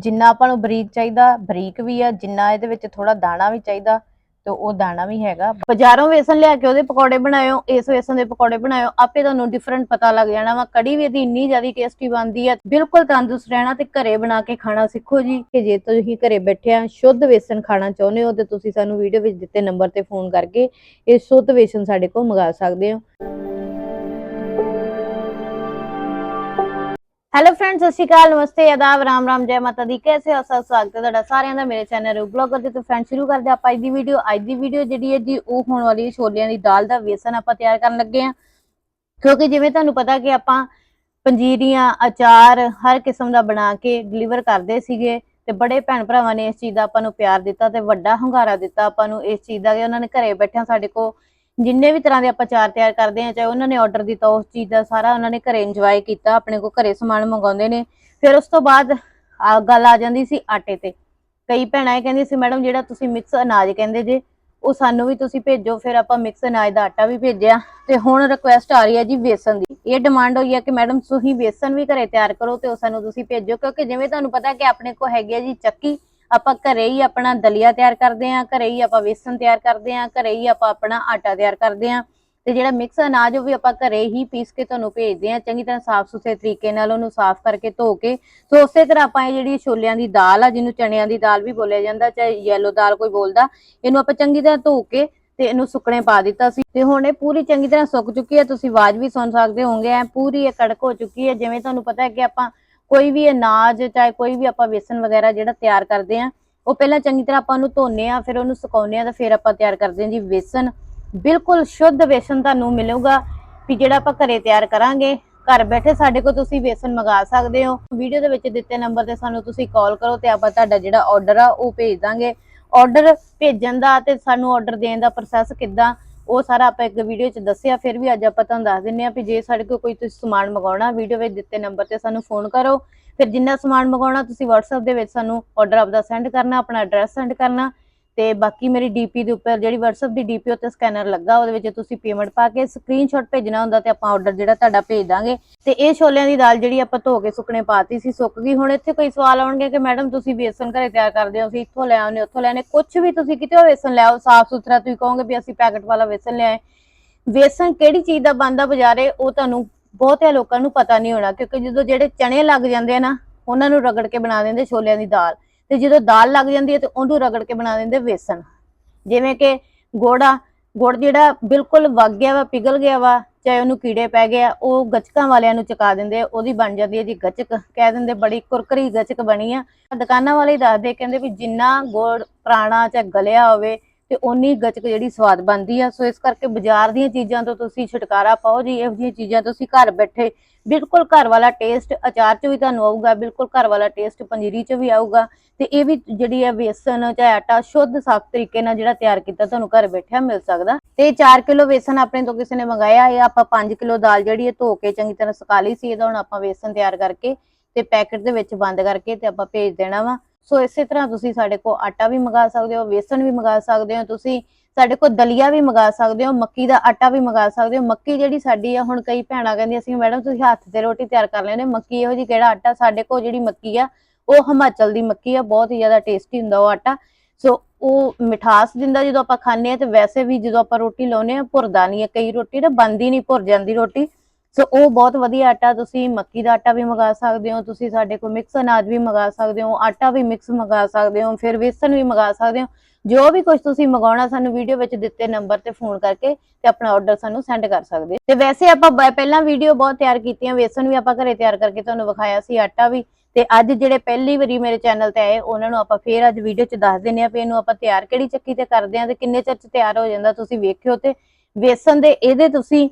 ਜਿੰਨਾ ਆਪਾਂ ਨੂੰ ਬਰੀਕ ਚਾਹੀਦਾ, ਬਰੀਕ ਵੀ ਆ, ਜਿੰਨਾ ਇਹਦੇ ਵਿੱਚ ਥੋੜਾ ਦਾਣਾ ਵੀ ਚਾਹੀਦਾ, ਤੇ ਉਹ ਦਾਣਾ ਵੀ ਹੈਗਾ। ਬਾਜ਼ਾਰੋਂ ਵੇਸਣ ਲਿਆ ਕੇ ਉਹਦੇ ਪਕੌੜੇ ਬਣਾਇਓ, ਇਸ ਵੇਸਣ ਦੇ ਪਕੌੜੇ ਬਣਾਇਓ, ਆਪੇ ਤੁਹਾਨੂੰ ਡਿਫਰੈਂਟ ਪਤਾ ਲੱਗ ਜਾਣਾ ਵਾ, ਕੜੀ ਵੀ ਇਹਦੀ ਇੰਨੀ ਜ਼ਿਆਦਾ ਟੇਸਟੀ ਬਣਦੀ ਆ, ਬਿਲਕੁਲ ਤੰਦਰੁਸਤ ਰਹਿਣਾ ਤੇ ਘਰੇ ਬਣਾ ਕੇ ਖਾਣਾ ਸਿੱਖੋ ਜੀ, ਕਿ ਜੇ ਤੁਸੀਂ ਘਰੇ ਬੈਠੇ ਆ, ਸ਼ੁੱਧ ਵੇਸਣ ਖਾਣਾ ਚਾਹੁੰਦੇ ਹੋ, ਤੇ ਤੁਸੀਂ ਸਾਨੂੰ ਵੀਡੀਓ ਵਿੱਚ ਦਿੱਤੇ ਨੰਬਰ ਤੇ ਫੋਨ ਕਰਕੇ ਇਹ ਸ਼ੁੱਧ ਵੇਸਣ ਸਾਡੇ ਕੋਲ ਮੰਗਾ ਸਕਦੇ ਹੋ। ਹੈਲੋ ਫਰੈਂਡਸ ਸਤਿ ਸ਼੍ਰੀ ਅਕਾਲ, ਨਮਸਤੇ, ਆਦਾਬ, ਰਾਮ ਰਾਮ, ਜੈ ਮਾਤਾ ਦੀ। ਕੈਸੇ ਹੋ? ਸਭ ਸਵਾਗਤ ਹੈ ਤੁਹਾਡਾ ਸਾਰਿਆਂ ਦਾ ਮੇਰੇ ਚੈਨਲ ਬਲੌਗਰ ਦੇ ਤੋਂ ਫਰੈਂਡ ਸ਼ੁਰੂ ਕਰਦੇ ਆਪਾਂ ਅੱਜ ਦੀ ਵੀਡੀਓ ਅੱਜ ਦੀ ਵੀਡੀਓ ਜਿਹੜੀ ਹੈ ਜੀ, ਉਹ ਹੋਣ ਵਾਲੀ ਹੈ ਛੋਲਿਆਂ ਦੀ ਦਾਲ ਦਾ ਵੇਸਣ ਆਪਾਂ ਤਿਆਰ ਕਰਨ ਲੱਗੇ ਹਾਂ। ਕਿਉਂਕਿ ਜਿਵੇਂ ਤੁਹਾਨੂੰ ਪਤਾ ਕਿ ਆਪਾਂ ਪੰਜੀਰੀਆਂ, ਅਚਾਰ ਹਰ ਕਿਸਮ ਦਾ ਬਣਾ ਕੇ ਡਿਲੀਵਰ ਕਰਦੇ ਸੀਗੇ ਤੇ ਬੜੇ ਭੈਣ ਭਰਾਵਾਂ ਨੇ ਇਸ ਚੀਜ਼ ਦਾ ਆਪਾਂ ਨੂੰ ਪਿਆਰ ਦਿੱਤਾ ਤੇ ਵੱਡਾ ਹੰਗਾਰਾ ਦਿੱਤਾ ਆਪਾਂ ਨੂੰ ਇਸ ਚੀਜ਼ ਦਾ। ਕਿ ਉਹਨਾਂ ਨੇ ਘਰੇ ਬੈਠਿਆਂ ਸਾਡੇ ਕੋਲ ਜਿੰਨੇ ਵੀ ਤਰ੍ਹਾਂ ਦੇ ਆਪਾਂ ਚਾਰ ਤਿਆਰ ਕਰਦੇ ਆ ਚਾਹੇ ਉਹਨਾਂ ਨੇ ਆਰਡਰ ਦਿੱਤਾ, ਉਸ ਚੀਜ਼ ਦਾ ਸਾਰਾ ਉਹਨਾਂ ਨੇ ਘਰੇ ਇੰਜੋਏ ਕੀਤਾ, ਆਪਣੇ ਕੋ ਘਰੇ ਸਮਾਨ ਮੰਗਾਉਂਦੇ ਨੇ। ਫਿਰ ਉਸ ਤੋਂ ਬਾਅਦ ਗੱਲ ਆ ਜਾਂਦੀ ਸੀ ਆਟੇ ਤੇ। ਕਈ ਭੈਣਾਂ ਇਹ ਕਹਿੰਦੀ ਸੀ, ਮੈਡਮ, ਜਿਹੜਾ ਤੁਸੀਂ ਮਿਕਸ ਅਨਾਜ ਕਹਿੰਦੇ ਜੇ, ਉਹ ਸਾਨੂੰ ਵੀ ਤੁਸੀਂ ਭੇਜੋ, ਫਿਰ ਆਪਾਂ ਮਿਕਸ ਅਨਾਜ ਦਾ ਆਟਾ ਵੀ ਭੇਜਿਆ। ਤੇ ਹੁਣ ਰਿਕੁਐਸਟ ਆ ਰਹੀ ਹੈ ਜੀ ਵੇਸਣ ਦੀ। ਇਹ ਡਿਮਾਂਡ ਹੋਈ ਹੈ ਕਿ, ਮੈਡਮ, ਤੁਸੀਂ ਵੇਸਣ ਵੀ ਘਰੇ ਤਿਆਰ ਕਰੋ ਤੇ ਉਹ ਸਾਨੂੰ ਤੁਸੀਂ ਭੇਜੋ, ਕਿਉਂਕਿ ਜਿਵੇਂ ਤੁਹਾਨੂੰ ਪਤਾ ਕਿ ਆਪਣੇ ਕੋ ਹੈਗੀ ਹੈ ਜੀ ਚੱਕੀ ਆਪਾਂ ਘਰੇ ਹੀ ਆਪਣਾ ਦਲੀਆ ਤਿਆਰ ਕਰਦੇ ਆਂ ਘਰੇ ਹੀ ਆਪਾਂ ਵੇਸਣ ਤਿਆਰ ਕਰਦੇ ਆਂ ਘਰੇ ਹੀ ਆਪਾਂ ਆਪਣਾ ਆਟਾ ਤਿਆਰ ਕਰਦੇ ਆਂ ਤੇ ਜਿਹੜਾ ਮਿਕਸ ਅਨਾਜ ਉਹ ਵੀ ਆਪਾਂ ਘਰੇ ਹੀ ਪੀਸ ਕੇ ਤੁਹਾਨੂੰ ਭੇਜਦੇ ਆਂ ਚੰਗੀ ਤਰ੍ਹਾਂ ਸਾਫ਼ ਸੁਥਰੇ ਤਰੀਕੇ ਨਾਲ ਉਹਨੂੰ ਸਾਫ਼ ਕਰਕੇ ਧੋ ਕੇ ਸੋ ਉਸੇ ਤਰ੍ਹਾਂ ਆਪਾਂ ਇਹ ਜਿਹੜੀ ਛੋਲਿਆਂ ਦੀ ਦਾਲ ਆ, ਜਿਹਨੂੰ ਚਣਿਆਂ ਦੀ ਦਾਲ ਵੀ ਬੋਲਿਆ ਜਾਂਦਾ, ਚਾਹੇ ਯੈਲੋ ਦਾਲ ਕੋਈ ਬੋਲਦਾ, ਇਹਨੂੰ ਆਪਾਂ ਚੰਗੀ ਤਰ੍ਹਾਂ ਧੋ ਕੇ ਤੇ ਇਹਨੂੰ ਸੁੱਕਣੇ ਪਾ ਦਿੱਤਾ ਸੀ ਤੇ ਹੁਣ ਇਹ ਪੂਰੀ ਚੰਗੀ ਤਰ੍ਹਾਂ ਸੁੱਕ ਚੁੱਕੀ ਹੈ, ਤੁਸੀਂ ਆਵਾਜ਼ ਵੀ ਸੁਣ ਸਕਦੇ ਹੋਵੋਗੇ, ਐ ਪੂਰੀ ਇਹ ਕੜਕ ਹੋ ਚੁੱਕੀ ਹੈ, ਜਿਵੇਂ ਤੁਹਾਨੂੰ ਪਤਾ ਹੈ ਕਿ ਆਪਾਂ ਕੋਈ ਵੀ ਅਨਾਜ ਚਾਹੇ ਕੋਈ ਵੀ ਆਪਾਂ ਵੇਸਣ ਵਗੈਰਾ ਜਿਹੜਾ ਤਿਆਰ ਕਰਦੇ ਆਂ ਉਹ ਪਹਿਲਾਂ ਚੰਗੀ ਤਰ੍ਹਾਂ ਆਪਾਂ ਉਹਨੂੰ ਧੋਨੇ ਆ ਫਿਰ ਉਹਨੂੰ ਸੁਕਾਉਂਦੇ ਆ ਤਾਂ ਫਿਰ ਆਪਾਂ ਤਿਆਰ ਕਰਦੇ ਹਾਂ ਜੀ ਵੇਸਣ। ਬਿਲਕੁਲ ਸ਼ੁੱਧ ਵੇਸਣ ਤੁਹਾਨੂੰ ਮਿਲੂਗਾ ਵੀ ਜਿਹੜਾ ਆਪਾਂ ਘਰੇ ਤਿਆਰ ਕਰਾਂਗੇ। ਘਰ ਬੈਠੇ ਸਾਡੇ ਕੋਲ ਤੁਸੀਂ ਵੇਸਣ ਮੰਗਾ ਸਕਦੇ ਹੋ। ਵੀਡੀਓ ਦੇ ਵਿੱਚ ਦਿੱਤੇ ਨੰਬਰ ਤੇ ਸਾਨੂੰ ਤੁਸੀਂ ਕਾਲ ਕਰੋ ਤੇ ਆਪਾਂ ਤੁਹਾਡਾ ਜਿਹੜਾ ਆਰਡਰ ਆ ਉਹ ਭੇਜ ਦਾਂਗੇ। ਆਰਡਰ ਭੇਜਣ ਦਾ ਤੇ ਸਾਨੂੰ ਆਰਡਰ ਦੇਣ ਦਾ ਪ੍ਰੋਸੈਸ ਕਿੱਦਾਂ ਉਹ ਸਾਰਾ ਆਪਾਂ ਇੱਕ ਵੀਡੀਓ 'ਚ ਦੱਸਿਆ, ਫਿਰ ਵੀ ਅੱਜ ਆਪਾਂ ਤੁਹਾਨੂੰ ਦੱਸ ਦਿੰਨੇ ਆ ਵੀ ਜੇ ਸਾਡੇ ਕੋਲ ਕੋਈ ਤੁਸੀਂ ਸਮਾਨ ਮੰਗਾਉਣਾ ਵੀਡੀਓ ਵਿੱਚ ਦਿੱਤੇ ਨੰਬਰ ਤੇ ਸਾਨੂੰ ਫੋਨ ਕਰੋ। ਫਿਰ ਜਿੰਨਾ ਸਮਾਨ ਮੰਗਾਉਣਾ ਤੁਸੀਂ WhatsApp ਦੇ ਵਿੱਚ ਸਾਨੂੰ ਆਰਡਰ ਆਪਦਾ ਸੈਂਡ ਕਰਨਾ, ਆਪਣਾ ਐਡਰੈਸ ਸੈਂਡ ਕਰਨਾ। ਤੇ ਬਾਕੀ ਮੇਰੀ ਡੀਪੀ ਦੇ ਉੱਪਰ ਜਿਹੜੀ WhatsApp ਦੀ ਡੀਪੀ ਉੱਤੇ ਸਕੈਨਰ ਲੱਗਾ, ਉਹਦੇ ਵਿੱਚ ਤੁਸੀਂ ਪੇਮੈਂਟ ਪਾ ਕੇ ਸਕਰੀਨਸ਼ਾਟ ਭੇਜਣਾ ਹੁੰਦਾ ਤੇ ਆਪਾਂ ਆਰਡਰ ਜਿਹੜਾ ਤੁਹਾਡਾ ਭੇਜ ਦਾਂਗੇ। ਤੇ ਇਹ ਛੋਲਿਆਂ ਦੀ ਦਾਲ ਜਿਹੜੀ ਆਪਾਂ ਧੋ ਕੇ ਸੁੱਕਣੇ ਪਾਤੀ ਸੀ, ਸੁੱਕ ਗਈ। ਹੁਣ ਇੱਥੇ ਕੋਈ ਸਵਾਲ ਆਉਣਗੇ ਕਿ ਮੈਡਮ ਤੁਸੀਂ ਬੇਸਨ ਘਰੇ ਤਿਆਰ ਕਰਦੇ ਹੋ, ਅਸੀਂ ਇੱਥੋਂ ਲੈ ਆਉਂਦੇ ਉੱਥੋਂ ਲੈਣੇ। ਕੁਝ ਵੀ ਤੁਸੀਂ ਕਿਤੇ ਵੇਸਣ ਲੈ ਸਾਫ਼ ਸੁਥਰਾ ਤੁਸੀਂ ਕਹੋਗੇ ਵੀ ਅਸੀਂ ਪੈਕਟ ਵਾਲਾ ਵੇਸਣ ਲਿਆਏ। ਵੇਸਣ ਕਿਹੜੀ ਚੀਜ਼ ਦਾ ਬਣਦਾ ਬਾਜ਼ਾਰੇ, ਉਹ ਤੁਹਾਨੂੰ ਬਹੁਤਿਆਂ ਲੋਕਾਂ ਨੂੰ ਪਤਾ ਨਹੀਂ ਹੋਣਾ, ਕਿਉਂਕਿ ਜਦੋਂ ਜਿਹੜੇ ਚਣੇ ਲੱਗ ਜਾਂਦੇ ਆ ਨਾ, ਉਹਨਾਂ ਨੂੰ ਰਗੜ ਕੇ ਬਣਾ ਦਿੰਦੇ ਛੋਲਿਆਂ ਦੀ ਦਾਲ। ਤੇ ਜਦੋਂ ਦਾਲ ਲੱਗ ਜਾਂਦੀ ਹੈ ਤੇ ਉਹਨੂੰ ਰਗੜ ਕੇ ਬਣਾ ਦਿੰਦੇ ਵੇਸਣ। ਜਿਵੇਂ ਕਿ ਗੋੜਾ ਗੁੜ ਜਿਹੜਾ ਬਿਲਕੁਲ ਵਗ ਗਿਆ ਵਾ ਪਿਘਲ ਗਿਆ ਵਾ ਚਾਹੇ ਉਹਨੂੰ ਕੀੜੇ ਪੈ ਗਏ ਆ ਉਹ ਗੱਚਕਾਂ ਵਾਲਿਆਂ ਨੂੰ ਚਕਾ ਦਿੰਦੇ ਆ, ਉਹਦੀ ਬਣ ਜਾਂਦੀ ਹੈ ਜੀ ਗੱਚਕ। ਕਹਿ ਦਿੰਦੇ ਬੜੀ ਕੁਰਕਰੀ ਗੱਚਕ ਬਣੀ ਆ। ਦੁਕਾਨਾਂ ਵਾਲੇ ਦੱਸਦੇ ਕਹਿੰਦੇ ਵੀ ਜਿੰਨਾ ਗੁੜ ਪੁਰਾਣਾ ਚਾਹੇ ਗਲਿਆ ਹੋਵੇ ਤੇ ਓਨੀ ਗਚਕ ਜਿਹੜੀ ਸਵਾਦ ਬਣਦੀ ਆ, ਸੋ ਇਸ ਕਰਕੇ ਬਾਜ਼ਾਰ ਦੀਆਂ ਚੀਜ਼ਾਂ ਤੋਂ ਤੁਸੀਂ ਛੁਟਕਾਰਾ ਪਾਓ ਜੀ, ਇਹੋ ਜਿਹੀਆਂ ਚੀਜ਼ਾਂ ਤੁਸੀਂ ਘਰ ਬੈਠੇ ਬਿਲਕੁਲ ਘਰ ਵਾਲਾ ਟੇਸਟ ਅਚਾਰ 'ਚ ਵੀ ਤੁਹਾਨੂੰ ਆਊਗਾ, ਬਿਲਕੁਲ ਘਰ ਵਾਲਾ ਟੇਸਟ ਪੰਜੀਰੀ 'ਚ ਵੀ ਆਊਗਾ ਤੇ ਇਹ ਵੀ ਜਿਹੜੀ ਹੈ ਵੇਸਣ ਚਾਹੇ ਆਟਾ ਸ਼ੁੱਧ ਸਾਫ਼ ਤਰੀਕੇ ਨਾਲ ਜਿਹੜਾ ਤਿਆਰ ਕੀਤਾ ਤੁਹਾਨੂੰ ਘਰ ਬੈਠਿਆ ਮਿਲ ਸਕਦਾ। ਤੇ 4 ਕਿਲੋ ਵੇਸਣ ਆਪਣੇ ਤੋਂ ਕਿਸੇ ਨੇ ਮੰਗਾਇਆ, ਇਹ ਆਪਾਂ 5 ਕਿਲੋ ਦਾਲ ਜਿਹੜੀ ਹੈ ਧੋ ਕੇ ਚੰਗੀ ਤਰ੍ਹਾਂ ਸੁਕਾ ਲਈ ਸੀ, ਇਹਦਾ ਹੁਣ ਆਪਾਂ ਵੇਸਣ ਤਿਆਰ ਕਰਕੇ ਤੇ ਪੈਕੇਟ ਦੇ ਵਿੱਚ ਬੰਦ ਕਰਕੇ ਤੇ ਆਪਾਂ ਭੇਜ ਦੇਣਾ ਵਾ। ਸੋ ਇਸੇ ਤਰ੍ਹਾਂ ਤੁਸੀਂ ਸਾਡੇ ਕੋਲ ਆਟਾ ਵੀ ਮੰਗਾ ਸਕਦੇ ਹੋ, ਵੇਸਣ ਵੀ ਮੰਗਾ ਸਕਦੇ ਹੋ, ਤੁਸੀਂ ਸਾਡੇ ਕੋਲ ਦਲੀਆ ਵੀ ਮੰਗਾ ਸਕਦੇ ਹੋ, ਮੱਕੀ ਦਾ ਆਟਾ ਵੀ ਮੰਗਾ ਸਕਦੇ ਹੋ। ਮੱਕੀ ਜਿਹੜੀ ਸਾਡੀ ਆ, ਹੁਣ ਕਈ ਭੈਣਾਂ ਕਹਿੰਦੀਆਂ ਸੀ, ਮੈਡਮ, ਤੁਸੀਂ ਹੱਥ ਤੇ ਰੋਟੀ ਤਿਆਰ ਕਰ ਲੈਣੇ ਮੱਕੀ ਇਹੋ ਜੀ ਕਿਹੜਾ ਆਟਾ? ਸਾਡੇ ਕੋਲ ਜਿਹੜੀ ਮੱਕੀ ਆ, ਉਹ ਹਿਮਾਚਲ ਦੀ ਮੱਕੀ ਆ, ਬਹੁਤ ਹੀ ਜ਼ਿਆਦਾ ਟੇਸਟੀ ਹੁੰਦਾ ਉਹ ਆਟਾ। ਸੋ ਉਹ ਮਿਠਾਸ ਦਿੰਦਾ ਜਦੋਂ ਆਪਾਂ ਖਾਂਦੇ ਆ ਤੇ ਵੈਸੇ ਵੀ ਜਦੋਂ ਆਪਾਂ ਰੋਟੀ ਲਾਉਨੇ ਆ ਭੁਰਦਾ ਨਹੀਂ ਹੈ। ਕਈ ਰੋਟੀ ਨਾ ਬੰਦੀ ਨਹੀਂ, ਭੁਰ ਜਾਂਦੀ ਰੋਟੀ। ਸੋ ਉਹ ਬਹੁਤ ਵਧੀਆ ਆਟਾ ਤੁਸੀਂ ਮੱਕੀ ਦਾ ਆਟਾ ਵੀ ਮੰਗਾ ਸਕਦੇ ਹੋ, ਤੁਸੀਂ ਸਾਡੇ ਕੋਲ ਮਿਕਸ ਅਨਾਜ ਵੀ ਮੰਗਾ ਸਕਦੇ ਹੋ, ਆਟਾ ਵੀ ਮਿਕਸ ਮੰਗਾ ਸਕਦੇ ਹੋ, ਫਿਰ ਵੇਸਣ ਵੀ ਮੰਗਾ ਸਕਦੇ ਹੋ, ਜੋ ਵੀ ਕੁਝ ਤੁਸੀਂ ਮੰਗਾਉਣਾ ਸਾਨੂੰ ਵੀਡੀਓ ਵਿੱਚ ਦਿੱਤੇ ਨੰਬਰ ਤੇ ਫੋਨ ਕਰਕੇ ਤੇ ਆਪਣਾ ਆਰਡਰ ਸਾਨੂੰ ਸੈਂਡ ਕਰ ਸਕਦੇ ਤੇ ਵੈਸੇ ਆਪਾਂ ਬ- ਪਹਿਲਾਂ ਵੀਡੀਓ ਬਹੁਤ ਤਿਆਰ ਕੀਤੀਆਂ, ਵੇਸਣ ਵੀ ਆਪਾਂ ਘਰੇ ਤਿਆਰ ਕਰਕੇ ਤੁਹਾਨੂੰ ਵਿਖਾਇਆ ਸੀ, ਆਟਾ ਵੀ, ਤੇ ਅੱਜ ਜਿਹੜੇ ਪਹਿਲੀ ਵਾਰੀ ਮੇਰੇ ਚੈਨਲ ਤੇ ਆਏ, ਉਹਨਾਂ ਨੂੰ ਆਪਾਂ ਫੇਰ ਅੱਜ ਵੀਡੀਓ 'ਚ ਦੱਸ ਦਿੰਨੇ ਆ ਵੀ ਇਹਨੂੰ ਆਪਾਂ ਤਿਆਰ ਕਿਹੜੀ ਚੱਕੀ ਤੇ ਕਰਦੇ ਆ ਤੇ ਕਿੰਨੇ ਚਿਰ 'ਚ ਤਿਆਰ ਹੋ ਜਾਂਦਾ ਤੁਸੀਂ ਵੇਖਿਓ ਤੇ, ਵੇਸਣ ਦੇ ਇਹਦੇ ਤੁਸੀਂ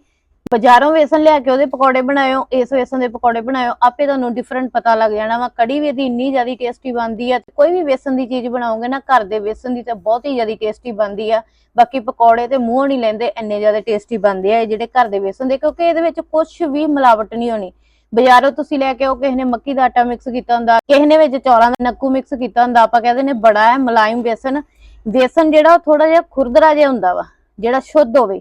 ਬਾਜ਼ਾਰੋਂ ਵੇਸਣ ਲਿਆ ਕੇ ਉਹਦੇ ਪਕੌੜੇ ਬਣਾਇਓ, ਇਸ ਵੇਸਣ ਦੇ ਪਕੌੜੇ ਬਣਾਇਓ, ਆਪੇ ਤੁਹਾਨੂੰ ਡਿਫਰੈਂਟ ਪਤਾ ਲੱਗ ਜਾਣਾ ਵਾ, ਕੜੀ ਵੀ ਇਹਦੀ ਇੰਨੀ ਜ਼ਿਆਦਾ ਟੇਸਟੀ ਬਣਦੀ ਆ ਕੋਈ ਵੀ ਵੇਸਣ ਦੀ ਚੀਜ਼ ਬਣਾਓਗੇ ਨਾ, ਘਰ ਦੇ ਵੇਸਣ ਦੀ ਤਾਂ ਬਹੁਤ ਹੀ ਜ਼ਿਆਦਾ ਟੇਸਟੀ ਬਣਦੀ ਆ, ਬਾਕੀ ਪਕੌੜੇ ਤੇ ਮੂੰਹ ਨਹੀਂ ਲੈਂਦੇ, ਇੰਨੇ ਜ਼ਿਆਦਾ ਟੇਸਟੀ ਬਣਦੇ ਆ ਜਿਹੜੇ ਘਰ ਦੇ ਵੇਸਣ ਦੇ, ਕਿਉਂਕਿ ਇਹਦੇ ਵਿੱਚ ਕੁਝ ਵੀ ਮਿਲਾਵਟ ਨਹੀਂ ਹੋਣੀ। ਬਾਜ਼ਾਰੋਂ ਤੁਸੀਂ ਲੈ ਕੇ ਆਓ, ਕਿਸੇ ਨੇ ਮੱਕੀ ਦਾ ਆਟਾ ਮਿਕਸ ਕੀਤਾ ਹੁੰਦਾ, ਕਿਸੇ ਨੇ ਵਿੱਚ ਚੌਲਾਂ ਦਾ ਨੱਕੂ ਮਿਕਸ ਕੀਤਾ ਹੁੰਦਾ, ਆਪਾਂ ਕਹਿੰਦੇ ਨੇ ਬੜਾ ਹੈ, ਮੁਲਾਇਮ ਵੇਸਣ। ਵੇਸਣ ਜਿਹੜਾ ਉਹ ਥੋੜਾ ਜਿਹਾ ਖੁਰਦਰਾ ਜਿਹਾ ਹੁੰਦਾ ਵਾ, ਜਿਹੜਾ ਸ਼ੁੱਧ ਹੋਵੇ।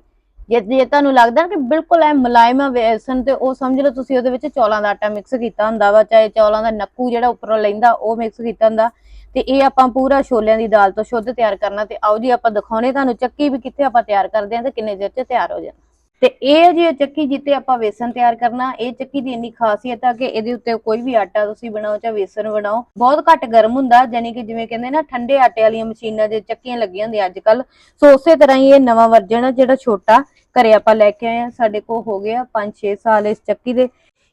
ਜੇ ਜੇ ਤੁਹਾਨੂੰ ਲੱਗਦਾ ਨਾ ਕਿ ਬਿਲਕੁਲ ਐ ਮੁਲਾਇਮ ਆ ਵੇਸਣ ਤੇ ਉਹ ਸਮਝ ਲਓ ਤੁਸੀਂ ਉਹਦੇ ਵਿੱਚ ਚੌਲਾਂ ਦਾ ਆਟਾ ਮਿਕਸ ਕੀਤਾ ਹੁੰਦਾ ਵਾ, ਚਾਹੇ ਚੌਲਾਂ ਦਾ ਨੱਕੂ ਜਿਹੜਾ ਉੱਪਰੋਂ ਲੈਂਦਾ, ਉਹ ਮਿਕਸ ਕੀਤਾ ਹੁੰਦਾ। ਤੇ ਇਹ ਆਪਾਂ ਪੂਰਾ ਛੋਲਿਆਂ ਦੀ ਦਾਲ ਤੋਂ ਸ਼ੁੱਧ ਤਿਆਰ ਕਰਨਾ ਤੇ ਆਓ ਜੀ ਆਪਾਂ ਦਿਖਾਉਣੇ ਤੁਹਾਨੂੰ ਚੱਕੀ ਵੀ ਕਿੱਥੇ ਆਪਾਂ ਤਿਆਰ ਕਰਦੇ ਹਾਂ ਤੇ ਕਿੰਨੇ ਚਿਰ ਚ ਤਿਆਰ ਹੋ ਜਾਂਦਾ ਤੇ ਇਹ ਜੀ ਚੱਕੀ ਜਿੱਤੇ ਆਪਾਂ ਵੇਸਣ ਤਿਆਰ ਕਰਨਾ, ਇਹ ਚੱਕੀ ਦੀ ਇੰਨੀ ਖਾਸੀਅਤ ਆ ਕਿ ਇਹਦੇ ਉੱਤੇ ਕੋਈ ਵੀ ਆਟਾ ਤੁਸੀਂ ਬਣਾਓ, ਚਾਹੇ ਵੇਸਣ ਬਣਾਓ, ਬਹੁਤ ਘੱਟ ਗਰਮ ਹੁੰਦਾ ਯਾਨੀ ਕਿ ਜਿਵੇਂ ਕਹਿੰਦੇ ਨਾ, ਠੰਡੇ ਆਟੇ ਵਾਲੀਆਂ ਮਸ਼ੀਨਾਂ ਦੇ ਚੱਕੀਆਂ ਲੱਗੀਆਂ ਹੁੰਦੀਆਂ ਅੱਜ ਕੱਲ ਸੋ ਉਸੇ ਤਰ੍ਹਾਂ ਹੀ ਇਹ ਨਵਾਂ ਵਰਜਨ ਆ, ਜਿਹੜਾ ਛੋਟਾ ਘਰੇ ਆਪਾਂ ਲੈ ਕੇ ਆਏ ਆ ਸਾਡੇ ਕੋਲ ਹੋ ਗਿਆ 5-6 ਸਾਲ ਇਸ ਚੱਕੀ ਦੇ।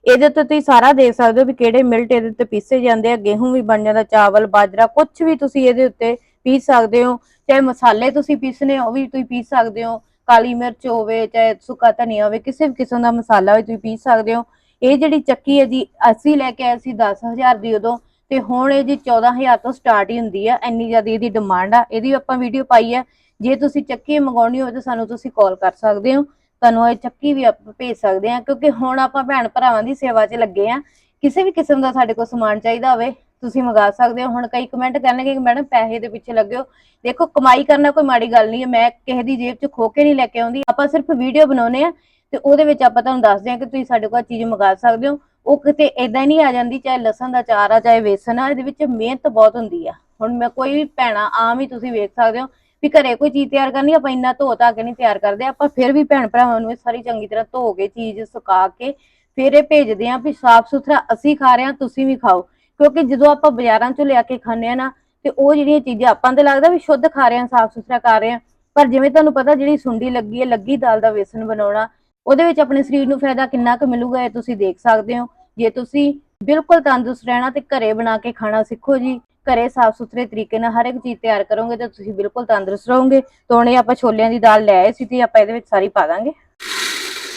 ਇਹਦੇ ਤੇ ਤੁਸੀਂ ਸਾਰਾ ਦੇਖ ਸਕਦੇ ਹੋ ਵੀ ਕਿਹੜੇ ਮਿਲਟ ਇਹਦੇ ਤੇ ਪੀਸੇ ਜਾਂਦੇ ਆ, ਗੇਹੂੰ ਵੀ ਬਣ ਜਾਂਦਾ, ਚਾਵਲ, ਬਾਜਰਾ ਕੁਝ ਵੀ ਤੁਸੀਂ ਇਹਦੇ ਉੱਤੇ ਪੀਸ ਸਕਦੇ ਹੋ, ਚਾਹੇ ਮਸਾਲੇ ਤੁਸੀਂ ਪੀਸਨੇ ਉਹ ਵੀ ਤੁਸੀਂ ਪੀਸ ਸਕਦੇ ਹੋ। ਕਾਲੀ ਮਿਰਚ ਹੋਵੇ ਚਾਹੇ ਸੁੱਕਾ ਧਨੀਆ ਹੋਵੇ, ਕਿਸੇ ਵੀ ਕਿਸਮ ਦਾ ਮਸਾਲਾ ਹੋਵੇ, ਤੁਸੀਂ ਪੀਸ ਸਕਦੇ ਹੋ। ਇਹ ਜਿਹੜੀ ਚੱਕੀ ਹੈ ਜੀ, ਅਸੀਂ ਲੈ ਕੇ ਆਏ ਸੀ 10000 ਦੀ ਉਦੋਂ ਤੇ ਹੁਣ ਇਹ ਜੀ 14000 ਤੋਂ ਸਟਾਰਟ ਹੀ ਹੁੰਦੀ ਆ ਇੰਨੀ ਜ਼ਿਆਦਾ ਇਹਦੀ ਡਿਮਾਂਡ ਆ। ਇਹਦੀ ਆਪਾਂ ਵੀਡੀਓ ਪਾਈ ਆ ਜੇ ਤੁਸੀਂ ਚੱਕੀ ਮੰਗਾਉਣੀ ਹੋਵੇ ਤਾਂ ਸਾਨੂੰ ਤੁਸੀਂ ਕਾਲ ਕਰ ਸਕਦੇ ਹੋ। ਤੁਹਾਨੂੰ ਇਹ ਚੱਕੀ ਵੀ ਆਪਾਂ ਭੇਜ ਸਕਦੇ ਆ ਕਿਉਂਕਿ ਹੁਣ ਆਪਾਂ ਭੈਣ ਭਰਾਵਾਂ ਦੀ ਸੇਵਾ 'ਚ ਲੱਗੇ ਆ ਕਿਸੇ ਵੀ ਕਿਸਮ ਦਾ ਸਾਡੇ ਕੋਲ ਸਮਾਨ ਚਾਹੀਦਾ ਹੋਵੇ। ਤੁਸੀਂ ਮੰਗਾ ਸਕਦੇ ਹੋ। ਹੁਣ ਕਈ ਕਮੈਂਟ ਕਰਨਗੇ ਕਿ ਮੈਡਮ ਪੈਸੇ ਦੇ ਪਿੱਛੇ ਲੱਗਿਓ ਦੇਖੋ, ਕਮਾਈ ਕਰਨਾ ਕੋਈ ਮਾੜੀ ਗੱਲ ਨਹੀਂ ਹੈ। ਮੈਂ ਕਿਸੇ ਦੀ ਜੇਬ 'ਚ ਖੋ ਕੇ ਨਹੀਂ ਲੈ ਕੇ ਆਉਂਦੀ। ਆਪਾਂ ਸਿਰਫ ਵੀਡੀਓ ਬਣਾਉਨੇ ਆ ਤੇ ਉਹਦੇ ਵਿੱਚ ਆਪਾਂ ਤੁਹਾਨੂੰ ਦੱਸਦੇ ਆ ਕਿ ਤੁਸੀਂ ਸਾਡੇ ਕੋਲ ਚੀਜ਼ ਮੰਗਾ ਸਕਦੇ ਹੋ। ਉਹ ਕਿਤੇ ਇਦਾਂ ਨਹੀਂ ਆ ਜਾਂਦੀ, ਚਾਹੇ ਲਸਣ ਦਾ ਚਾਰ ਆ, ਚਾਹੇ ਵੇਸਣ ਆ, ਇਹਦੇ ਵਿੱਚ ਮਿਹਨਤ ਬਹੁਤ ਹੁੰਦੀ ਆ। ਹੁਣ ਮੈਂ ਕੋਈ ਵੀ ਭੈਣਾ ਆਮ ਹੀ ਤੁਸੀਂ ਵੇਖ ਸਕਦੇ ਹੋ ਵੀ ਘਰੇ ਕੋਈ ਚੀਜ਼ ਤਿਆਰ ਕਰਨੀ, ਆਪਾਂ ਇੰਨਾ ਧੋ ਧਾ ਕੇ ਨਹੀਂ ਤਿਆਰ ਕਰਦੇ। ਆਪਾਂ ਫਿਰ ਵੀ ਭੈਣ ਭਰਾਵਾਂ ਨੂੰ ਇਹ ਸਾਰੀ ਚੰਗੀ ਤਰ੍ਹਾਂ ਧੋ ਕੇ, ਚੀਜ਼ ਸੁਕਾ ਕੇ ਫਿਰ ਇਹ ਭੇਜਦੇ ਆਂ ਵੀ ਸਾਫ਼ ਸੁਥਰਾ ਅਸੀਂ ਖਾ ਰਹੇ ਹਾਂ, ਤੁਸੀਂ ਵੀ ਖਾਓ। ਕਿਉਂਕਿ ਜਦੋਂ ਆਪਾਂ ਬਾਜ਼ਾਰਾਂ ਚੋਂ ਲਿਆ ਕੇ ਖਾਂਦੇ ਆ ਨਾ, ਤੇ ਉਹ ਜਿਹੜੀਆਂ ਚੀਜ਼ਾਂ ਆਪਾਂ ਤੇ ਲੱਗਦਾ ਵੀ ਸ਼ੁੱਧ ਖਾ ਰਹੇ ਹਾਂ, ਸਾਫ਼ ਸੁਥਰਾ ਕਰ ਰਹੇ ਹਾਂ, ਪਰ ਜਿਵੇਂ ਤੁਹਾਨੂੰ ਪਤਾ ਜਿਹੜੀ ਸੁੰਡੀ ਲੱਗੀ ਹੈ, ਲੱਗੀ ਦਾਲ ਦਾ ਵੇਸਣ ਬਣਾਉਣਾ, ਉਹਦੇ ਵਿੱਚ ਆਪਣੇ ਸਰੀਰ ਨੂੰ ਫਾਇਦਾ ਕਿੰਨਾ ਕੁ ਮਿਲੂਗਾ ਇਹ ਤੁਸੀਂ ਦੇਖ ਸਕਦੇ ਹੋ। ਜੇ ਤੁਸੀਂ ਬਿਲਕੁਲ ਤੰਦਰੁਸਤ ਰਹਿਣਾ ਤੇ ਘਰੇ ਬਣਾ ਕੇ ਖਾਣਾ ਸਿੱਖੋ ਜੀ, ਘਰੇ ਸਾਫ਼ ਸੁਥਰੇ ਤਰੀਕੇ ਨਾਲ ਹਰ ਇੱਕ ਚੀਜ਼ ਤਿਆਰ ਕਰੋਗੇ ਤਾਂ ਤੁਸੀਂ ਬਿਲਕੁਲ ਤੰਦਰੁਸਤ ਰਹੋਗੇ। ਤੋਣੇ ਆਪਾਂ ਛੋਲਿਆਂ ਦੀ ਦਾਲ ਲੈ ਆਏ ਸੀ ਤੇ ਆਪਾਂ ਇਹਦੇ ਵਿੱਚ ਸਾਰੀ ਪਾ ਦਾਂਗੇ।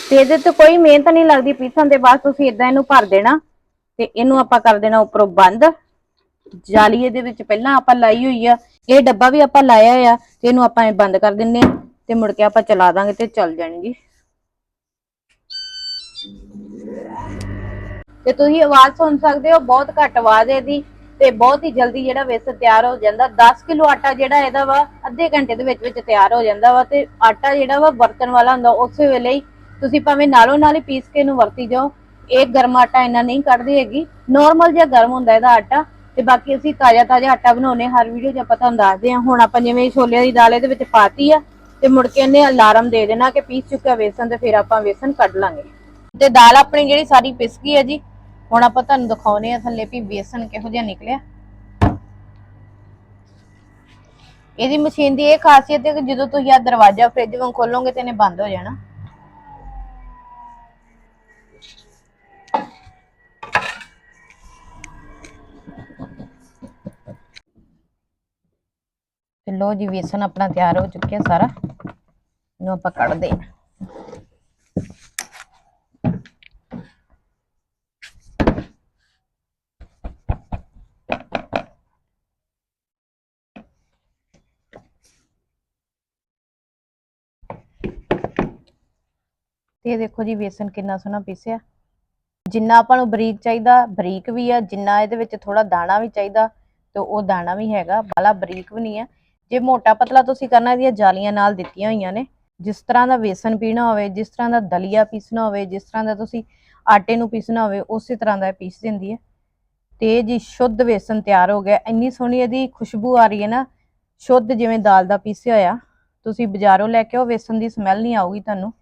ਤੇ ਇਹਦੇ ਤੇ ਕੋਈ ਮਿਹਨਤ ਨਹੀਂ ਲੱਗਦੀ ਪੀਸਣ ਦੇ ਬਾਅਦ, ਤੁਸੀਂ ਇਦਾਂ ਇਹਨੂੰ ਭਰ ਦੇਣਾ। ਤੇ ਇਹਨੂੰ ਆਪਾਂ ਕਰ ਦੇਣਾ ਉੱਪਰੋਂ ਬੰਦ। ਜਾਲੀ ਇਹਦੇ ਵਿੱਚ ਪਹਿਲਾਂ ਆਪਾਂ ਲਾਈ ਹੋਈ ਆ। ਇਹ ਡੱਬਾ ਵੀ ਆਪਾਂ ਲਾਇਆ ਆ ਤੇ ਇਹਨੂੰ ਆਪਾਂ ਬੰਦ ਕਰ ਦਿੰਨੇ ਆ ਤੇ ਮੁੜ ਕੇ ਆਪਾਂ ਚਲਾ ਦਾਂਗੇ ਤੇ ਚੱਲ ਜਾਣਗੀ। ਤੇ ਤੁਸੀਂ ਆਵਾਜ਼ ਸੁਣ ਸਕਦੇ ਹੋ, ਬਹੁਤ ਘੱਟ ਆਵਾਜ਼ ਹੈ ਇਹਦੀ ਤੇ ਬਹੁਤ ਹੀ ਜਲਦੀ ਜਿਹੜਾ ਵੇਸਣ ਤਿਆਰ ਹੋ ਜਾਂਦਾ। 10 ਕਿਲੋ ਆਟਾ ਜਿਹੜਾ ਇਹਦਾ ਵਾ, ਅੱਧੇ ਘੰਟੇ ਦੇ ਵਿੱਚ ਵਿੱਚ ਤਿਆਰ ਹੋ ਜਾਂਦਾ ਵਾ ਤੇ ਆਟਾ ਜਿਹੜਾ ਵਾ ਵਰਤਣ ਵਾਲਾ ਹੁੰਦਾ, ਉਸੇ ਵੇਲੇ ਹੀ ਤੁਸੀਂ ਭਾਵੇਂ ਨਾਲੋਂ ਨਾਲ ਹੀ ਪੀਸ ਕੇ ਇਹਨੂੰ ਵਰਤੀ ਜਾਓ। ਇਹ ਗਰਮ ਆਟਾ ਇੰਨਾ ਨਹੀਂ ਕੱਢਦੀ ਹੈਗੀ। ਨਾਰਮਲ ਜਿਹਾ ਗਰਮ ਹੁੰਦਾ ਇਹਦਾ ਆਟਾ ਤੇ ਬਾਕੀ ਅਸੀਂ ਤਾਜ਼ਾ ਤਾਜ਼ਾ ਆਟਾ ਬਣਾਉਨੇ ਹਰ ਵੀਡੀਓ 'ਚ ਆਪਾਂ ਤੁਹਾਨੂੰ ਦੱਸਦੇ ਹਾਂ। ਹੁਣ ਆਪਾਂ ਜਿਵੇਂ ਛੋਲਿਆਂ ਦੀ ਦਾਲ ਇਹਦੇ ਵਿੱਚ ਪਾਤੀ ਆ ਤੇ ਮੁੜ ਕੇ ਇਹਨੇ ਅਲਾਰਮ ਦੇ ਦੇਣਾ ਕਿ ਪੀਸ ਚੁੱਕਾ ਵੇਸਣ ਤੇ ਫਿਰ ਆਪਾਂ ਵੇਸਣ ਕੱਢ ਲਾਂਗੇ। ਤੇ ਦਾਲ ਆਪਣੀ ਜਿਹੜੀ ਸਾਰੀ ਪਿਸ ਗਈ ਹੈ ਜੀ, ਹੁਣ ਆਪਾਂ ਤੁਹਾਨੂੰ ਦਿਖਾਉਨੇ ਆ ਥੱਲੇ ਵੀ ਵੇਸਣ ਕਿਹੋ ਜਿਹਾ ਨਿਕਲਿਆ। ਇਹਦੀ ਮਸ਼ੀਨ ਦੀ ਇਹ ਖਾਸੀਅਤ ਹੈ ਕਿ ਜਦੋਂ ਤੁਸੀਂ ਆ ਦਰਵਾਜ਼ਾ ਫ੍ਰਿਜ ਵਾਂਗ ਖੋਲੋਗੇ ਤੇ ਇਹਨੇ ਬੰਦ ਹੋ ਜਾਣਾ। ਲੋ ਜੀ, ਵੇਸਣ ਆਪਣਾ ਤਿਆਰ ਹੋ ਚੁੱਕਿਆ ਸਾਰਾ। ਇਹਨੂੰ ਆਪਾਂ ਕੱਢ ਹਾਂ। ਤੇ ਦੇਖੋ ਜੀ, ਵੇਸਣ ਕਿੰਨਾ ਸੋਹਣਾ ਪੀਸਿਆ। ਜਿੰਨਾ ਆਪਾਂ ਨੂੰ ਬਰੀਕ ਚਾਹੀਦਾ, ਬਰੀਕ ਵੀ ਆ। ਜਿੰਨਾ ਇਹਦੇ ਵਿੱਚ ਥੋੜਾ ਦਾਣਾ ਵੀ ਚਾਹੀਦਾ, ਤੇ ਉਹ ਦਾਣਾ ਵੀ ਹੈਗਾ। ਬਾਲਾ ਬਰੀਕ ਵੀ ਨਹੀਂ ਆ। ਜੇ ਮੋਟਾ ਪਤਲਾ ਤੁਸੀਂ ਕਰਨਾ, ਇਹਦੀਆਂ ਜਾਲੀਆਂ ਨਾਲ ਦਿੱਤੀਆਂ ਹੋਈਆਂ ਨੇ। ਜਿਸ ਤਰ੍ਹਾਂ ਦਾ ਵੇਸਣ ਪੀਣਾ ਹੋਵੇ, ਜਿਸ ਤਰ੍ਹਾਂ ਦਾ ਦਲੀਆ ਪੀਸਣਾ ਹੋਵੇ, ਜਿਸ ਤਰ੍ਹਾਂ ਦਾ ਤੁਸੀਂ ਆਟੇ ਨੂੰ ਪੀਸਣਾ ਹੋਵੇ, ਉਸੇ ਤਰ੍ਹਾਂ ਦਾ ਇਹ ਪੀਸ ਦਿੰਦੀ ਹੈ। ਤੇ ਜੀ ਸ਼ੁੱਧ ਵੇਸਣ ਤਿਆਰ ਹੋ ਗਿਆ। ਇੰਨੀ ਸੋਹਣੀ ਇਹਦੀ ਖੁਸ਼ਬੂ ਆ ਰਹੀ ਹੈ ਨਾ, ਸ਼ੁੱਧ ਜਿਵੇਂ ਦਾਲ ਦਾ ਪੀਸਿਆ ਹੋਇਆ। ਤੁਸੀਂ ਬਾਜ਼ਾਰੋਂ ਲੈ ਕੇ ਆਓ, ਵੇਸਣ ਦੀ ਸਮੈਲ ਨਹੀਂ ਆਊਗੀ ਤੁਹਾਨੂੰ।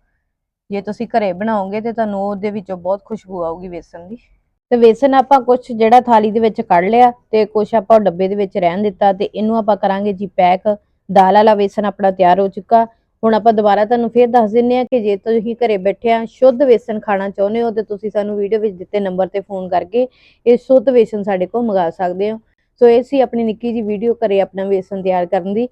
ਜੇ ਤੁਸੀਂ ਘਰੇ ਬਣਾਓਗੇ ਤੇ ਤੁਹਾਨੂੰ ਉਹਦੇ ਵਿੱਚੋਂ ਬਹੁਤ ਖੁਸ਼ਬੂ ਆਊਗੀ ਵੇਸਣ ਦੀ। ਤੇ ਵੇਸਣ ਆਪਾਂ ਕੁਝ ਜਿਹੜਾ ਥਾਲੀ ਦੇ ਵਿੱਚ ਕੱਢ ਲਿਆ ਤੇ ਕੁਝ ਆਪਾਂ ਡੱਬੇ ਦੇ ਵਿੱਚ ਰਹਿਣ ਦਿੱਤਾ ਤੇ ਇਹਨੂੰ ਆਪਾਂ ਕਰਾਂਗੇ ਜੀ ਪੈਕ। ਦਾਲ ਵਾਲਾ ਵੇਸਣ ਆਪਣਾ ਤਿਆਰ ਹੋ ਚੁੱਕਾ। ਹੁਣ ਆਪਾਂ ਦੁਬਾਰਾ ਤੁਹਾਨੂੰ ਫੇਰ ਦੱਸ ਦਿੰਨੇ ਆ ਕਿ ਜੇ ਤੁਸੀਂ ਘਰੇ ਬੈਠੇ ਆ ਸ਼ੁੱਧ ਵੇਸਣ ਖਾਣਾ ਚਾਹੁੰਦੇ ਹੋ ਤੇ ਤੁਸੀਂ ਸਾਨੂੰ ਵੀਡੀਓ ਵਿੱਚ ਦਿੱਤੇ ਨੰਬਰ ਤੇ ਫੋਨ ਕਰਕੇ ਇਹ ਸ਼ੁੱਧ ਵੇਸਣ ਸਾਡੇ ਕੋਲ ਮੰਗਾ ਸਕਦੇ ਹੋ। ਸੋ ਇਹ ਸੀ ਆਪਣੀ ਨਿੱਕੀ ਜੀ ਵੀਡੀਓ ਘਰੇ ਆਪਣਾ ਵੇਸਣ ਤਿਆਰ ਕਰਨ ਦੀ।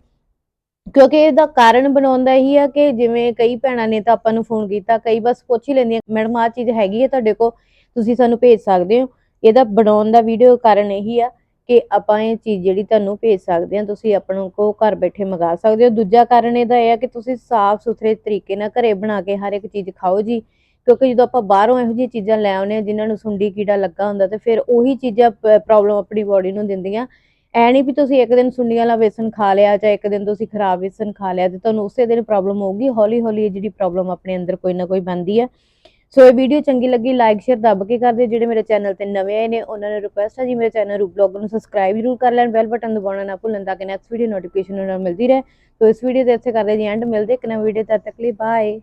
ਕਿਉਂਕਿ ਇਹਦਾ ਕਾਰਨ ਬਣਾਉਂਦਾ ਇਹੀ ਆ ਕਿ ਜਿਵੇਂ ਕਈ ਭੈਣਾਂ ਨੇ ਤਾਂ ਆਪਾਂ ਨੂੰ ਫੋਨ ਕੀਤਾ, ਕਈ ਬਸ ਪੁੱਛ ਹੀ ਲੈਂਦੀਆਂ, ਮੈਡਮ, ਆਹ ਚੀਜ਼ ਹੈਗੀ ਹੈ ਤੁਹਾਡੇ ਕੋਲ? ਤੁਸੀਂ ਸਾਨੂੰ ਭੇਜ ਸਕਦੇ ਹੋ। ਇਹਦਾ ਬਣਾਉਣ ਦਾ ਵੀਡੀਓ ਕਾਰਨ ਇਹੀ ਆ ਕਿ ਆਪਾਂ ਇਹ ਚੀਜ਼ ਜਿਹੜੀ ਤੁਹਾਨੂੰ ਭੇਜ ਸਕਦੇ ਹਾਂ, ਤੁਸੀਂ ਆਪਣੋਂ ਕੋ ਘਰ ਬੈਠੇ ਮੰਗਾ ਸਕਦੇ ਹੋ। ਦੂਜਾ ਕਾਰਨ ਇਹਦਾ ਇਹ ਆ ਕਿ ਤੁਸੀਂ ਸਾਫ਼ ਸੁਥਰੇ ਤਰੀਕੇ ਨਾਲ ਘਰੇ ਬਣਾ ਕੇ ਹਰ ਇੱਕ ਚੀਜ਼ ਖਾਓ ਜੀ। ਕਿਉਂਕਿ ਜਦੋਂ ਆਪਾਂ ਬਾਹਰੋਂ ਇਹੋ ਜਿਹੀਆਂ ਚੀਜ਼ਾਂ ਲੈ ਆਉਂਦੇ ਆ ਜਿਨ੍ਹਾਂ ਨੂੰ ਸੁੰਡੀ ਕੀੜਾ ਲੱਗਾ ਹੁੰਦਾ, ਤੇ ਫਿਰ ਉਹੀ ਚੀਜ਼ਾਂ ਪ੍ਰੋਬਲਮ ਆਪਣੀ ਬਾਡੀ ਨੂੰ ਦਿੰਦੀਆਂ। ਐ ਨਹੀਂ ਵੀ ਤੁਸੀਂ ਇੱਕ ਦਿਨ ਸੁੰਡੀ ਵਾਲਾ ਵੇਸਣ ਖਾ ਲਿਆ ਜਾਂ ਇੱਕ ਦਿਨ ਤੁਸੀਂ ਖਰਾਬ ਵੇਸਣ ਖਾ ਲਿਆ ਤੇ ਤੁਹਾਨੂੰ ਉਸੇ ਦਿਨ ਪ੍ਰੋਬਲਮ ਹੋਊਗੀ। ਹੌਲੀ ਹੌਲੀ ਇਹ ਜਿਹੜੀ ਪ੍ਰੋਬਲਮ ਆਪਣੇ ਅੰਦਰ ਕੋਈ ਨਾ ਕੋਈ ਬਣਦੀ ਹੈ ਸੋ ਇਹ ਵੀਡੀਓ ਚੰਗੀ ਲੱਗੀ ਲਾਈਕ ਸ਼ੇਅਰ ਦੱਬ ਕੇ ਕਰ ਦਿਓ। ਜਿਹੜੇ ਮੇਰੇ ਚੈਨਲ ਤੇ ਨਵੇਂ ਆਏ ਨੇ, ਉਹਨਾਂ ਨੂੰ ਰਿਕੁਐਸਟ ਹੈ ਜੀ, ਮੇਰੇ ਚੈਨਲ ਰੂ ਬਲੌਗ ਨੂੰ ਸਬਸਕ੍ਰਾਈਬ ਜ਼ਰੂਰ ਕਰ ਲੈਣ ਬੈਲ ਬਟਨ ਦਬਾਉਣਾ ਨਾ ਭੁੱਲਣ ਤਾਂ ਕਿ ਨੈਕਸਟ ਵੀਡੀਓ ਨੋਟੀਫਿਕੇਸ਼ਨ ਉਹਨਾਂ ਨੂੰ ਮਿਲਦੀ ਰਹੇ। ਸੋ ਇਸ ਵੀਡੀਓ ਦੇ ਇੱਥੇ ਕਰਦੇ ਜੀ ਐਂਡ ਮਿਲਦੇ ਇੱਕ ਨਵੀਂ ਵੀਡੀਓ ਤਦ ਤੱਕ ਲਈ ਬਾਏ